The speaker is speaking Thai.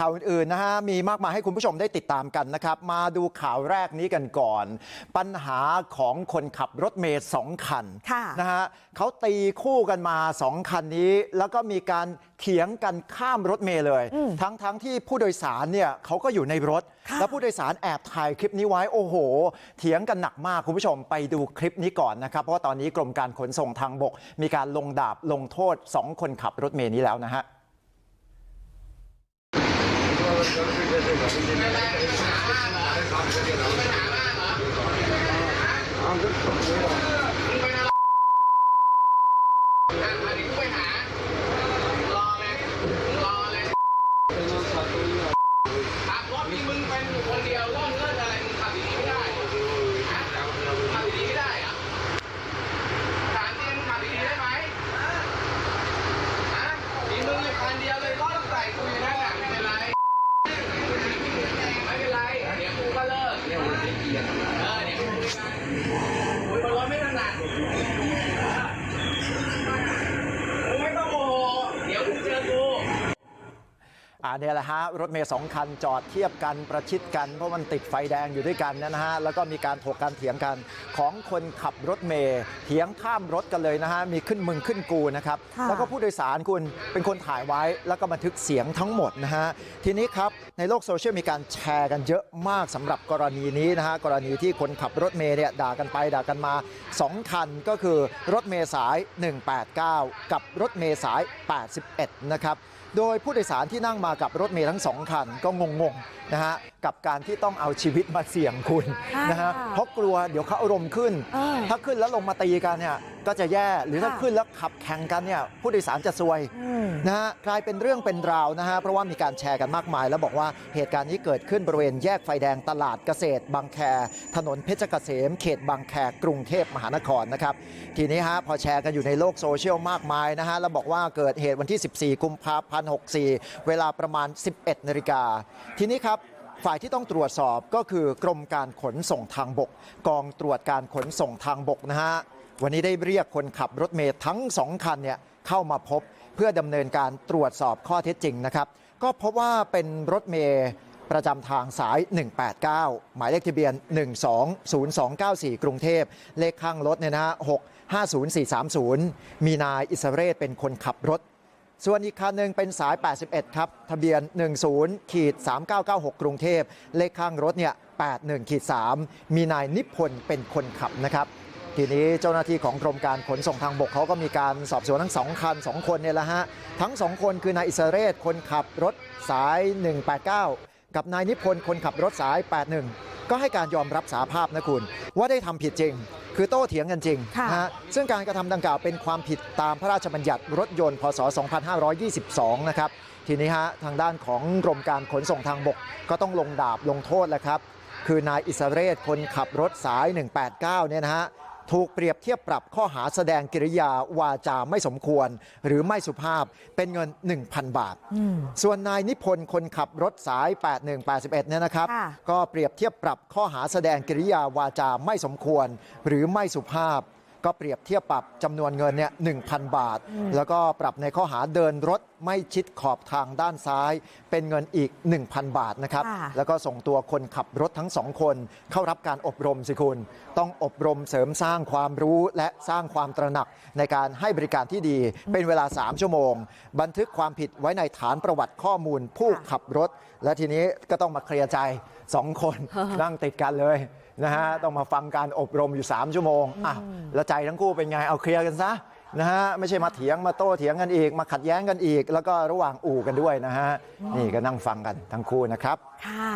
ข่าวอื่นๆนะฮะมีมากมายให้คุณผู้ชมได้ติดตามกันนะครับ มาดูข่าวแรกนี้กันก่อน ปัญหาของคนขับรถเมย์สองคันค่ะนะฮะเขาตีคู่กันมาสองคันนี้ แล้วก็มีการเถียงกันข้ามรถเมย์เลย ทั้งๆทที่ผู้โดยสารเนี่ยเขาก็อยู่ในรถค่ะแล้วผู้โดยสารแอบถ่ายคลิปนี้ไว้โอ้โห เถียงกันหนักมากคุณผู้ชมไปดูคลิปนี้ก่อนนะครับเพราะว่าตอนนี้กรมการขนส่งทางบก มีการลงดาบลงโทษสองคนขับรถเมย์นี้แล้วนะฮะ Gracias. อ่าเนี่ยแหละฮะรถเมย์สองคันจอดเทียบกันประชิดกันเพราะมันติดไฟแดงอยู่ด้วยกันนะฮะแล้วก็มีการถกกันเถียงกันของคนขับรถเมย์เถียงข้ามรถกันเลยนะฮะมีขึ้นมึงขึ้นกูนะครับค่ะแล้วก็ผู้โดยสารคุณเป็นคนถ่ายไว้แล้วก็บันทึกเสียงทั้งหมดนะฮะทีนี้ครับในโลกโซเชียลมีการแชร์กันเยอะมากสำหรับกรณีนี้นะฮะกรณีที่คนขับรถเมย์เนี่ยด่ากันไปด่ากันมาสองคันก็คือรถเมย์สาย 189 กับรถเมย์สาย 81 นะครับ โดยผู้โดยสารที่นั่งมากับรถเมล์ทั้งสองคันก็งงๆนะฮะกับการที่ต้องเอาชีวิตมาเสี่ยงคุณค่ะนะฮะเพราะกลัวเดี๋ยวเขาอารมณ์ขึ้นเออถ้าขึ้นแล้วลงมาตีกันเนี่ยก็จะแย่หรือถ้าค่ะขึ้นแล้วขับแข่งกันเนี่ยผู้โดยสารจะซวยอืมนะฮะกลายเป็นเรื่องเป็นราวนะฮะเพราะว่ามีการแชร์กันมากมาย แล้วบอกว่าเหตุการณ์นี้เกิดขึ้นบริเวณแยกไฟแดงตลาดเกษตรบางแค ถนนเพชรเกษม เขตบางแคกรุงเทพมหานครนะครับทีนี้ฮะพอแชร์กันอยู่ในโลกโซเชียลมากมายนะฮะแล้วบอกว่าเกิดเหตุวันที่ 14 กุมภาพันธ์64 เวลาประมาณ 11นาฬิกาทีนี้ครับฝ่ายที่ต้องตรวจสอบก็คือกรมการขนส่งทางบก กองตรวจการขนส่งทางบกนะฮะ วันนี้ได้เรียกคนขับรถเมล์ทั้งสองคันเนี่ยเข้ามาพบเพื่อดำเนินการตรวจสอบข้อเท็จจริงนะครับก็พบว่าเป็นรถเมล์ประจำทางสาย 189 หมายเลขทะเบียน 120294 กรุงเทพ เลขข้างรถเนี่ยนะฮะ650430 มีนายอิสระเรศเป็นคนขับรถ ส่วนอีกคันหนึ่งเป็นสาย 81 ครับ ทะเบียน 10ขีด3996 กรุงเทพ เลขข้างรถเนี่ย81ขีด3มีนายนิพนธ์เป็นคนขับนะครับ ทีนี้เจ้าหน้าที่ของกรมการขนส่งทางบกเขาก็มีการสอบสวนทั้งสองคัน2คนเนี่ยแหละฮะทั้ง2คนคือนายอิสระเรศคนขับรถสาย 189 กับนายนิพนธ์คนขับรถสาย 81 ก็ให้การยอมรับสาภาพนะคุณว่าได้ทำผิดจริง คือโต้เถียงกันจริงค่ะนะฮะซึ่งการกระทำดังกล่าวเป็นความผิดตามพระราชบัญญัติรถยนต์พศ 2522 นะครับทีนี้ฮะทางด้านของกรมการขนส่งทางบกก็ต้องลงดาบลงโทษแล้วครับคือนายอิสระเรศคนขับรถสาย 189 เนี่ยนะฮะ ถูกเปรียบเทียบปรับข้อหาแสดงกิริยาวาจาไม่สมควรหรือไม่สุภาพเป็นเงิน1,000บาท ส่วนนายนิพนธ์คนขับรถสาย 8181เนี่ยนะครับค่ะก็เปรียบเทียบปรับข้อหาแสดงกิริยาวาจาไม่สมควรหรือไม่สุภาพ ก็เปรียบเทียบปรับจำนวนเงินเนี่ย1,000บาทแล้วก็ปรับในข้อหาเดินรถไม่ชิดขอบทางด้านซ้ายเป็นเงินอีก1,000บาทนะครับค่ะแล้วก็ส่งตัวคนขับรถทั้งสองคนเข้ารับการอบรมสิคุณต้องอบรมเสริมสร้างความรู้และสร้างความตระหนักในการให้บริการที่ดีเป็นเวลา3ชั่วโมง บันทึกความผิดไว้ในฐานประวัติข้อมูลผู้ขับรถ และทีนี้ก็ต้องมาเคลียร์ใจสองคนนั่งติดกันเลย นะฮะต้องมาฟังการอบรมอยู่3ชั่วโมงอะแล้วใจทั้งคู่เป็นไงเอาเคลียร์กันซะนะฮะไม่ใช่มาเถียงมาโต้เถียงกันอีกมาขัดแย้งกันอีกแล้วก็ระหว่างอู่กันด้วยนะฮะนี่ก็นั่งฟังกันทั้งคู่นะครับค่ะ